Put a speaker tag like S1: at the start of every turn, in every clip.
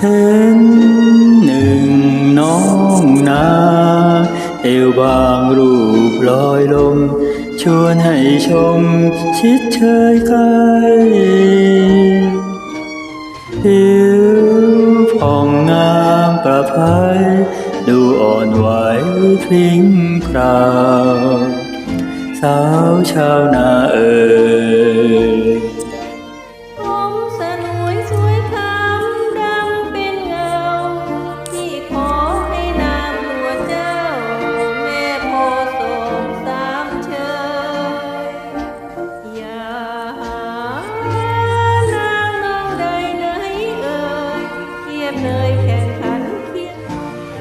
S1: เห็นหนึ่งน้องนาเอวบางรูปลอยลม ชวนให้ชมชิดเชยใกล้ผิวผ่องงามประภัย ดูอ่อนไหวพลิ้งพราว สาวชาวนาเอ่ย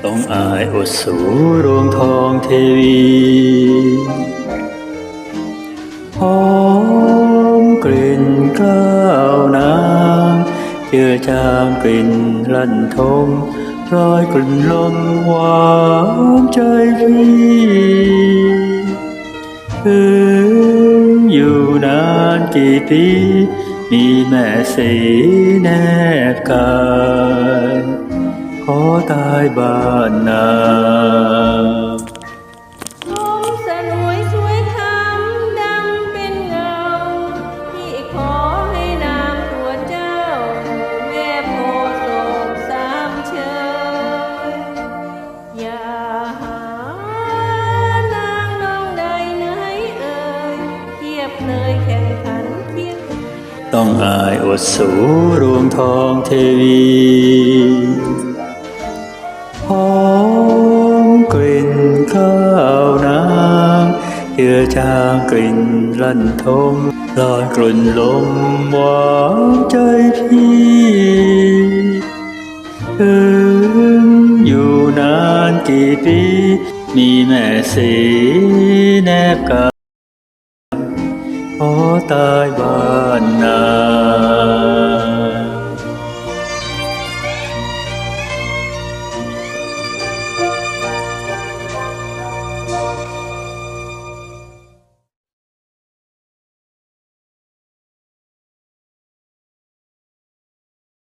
S1: ต้องอายอดสูรวงทองเทวีหอมกลิ่นกล้าวน้ำเจือจางกลิ่นลั่นทมรอยกลิ่นลมหวานใจพี่ถึงอยู่นานกี่ปีมีแม่สีแนบกาย อตายบ้านนา
S2: ผมสนวยสวยคำดำเป็นเงา ที่ขอให้นามตัวเจ้า แม่โพส่งสามเชยอย่าหานางน้องใดไหนเอ่ยเทียบเลยแข่งขันเคียง
S1: ต้องอายอดสูรวงทองเทวี กลิ่นข้าวน้ำเจือจางกลิ่นลั่นทมลอยกลุ่นลมหวานใจพี่ถึงอยู่นานกี่ปี มีแม่สีแนบกายขอตายบ้านนา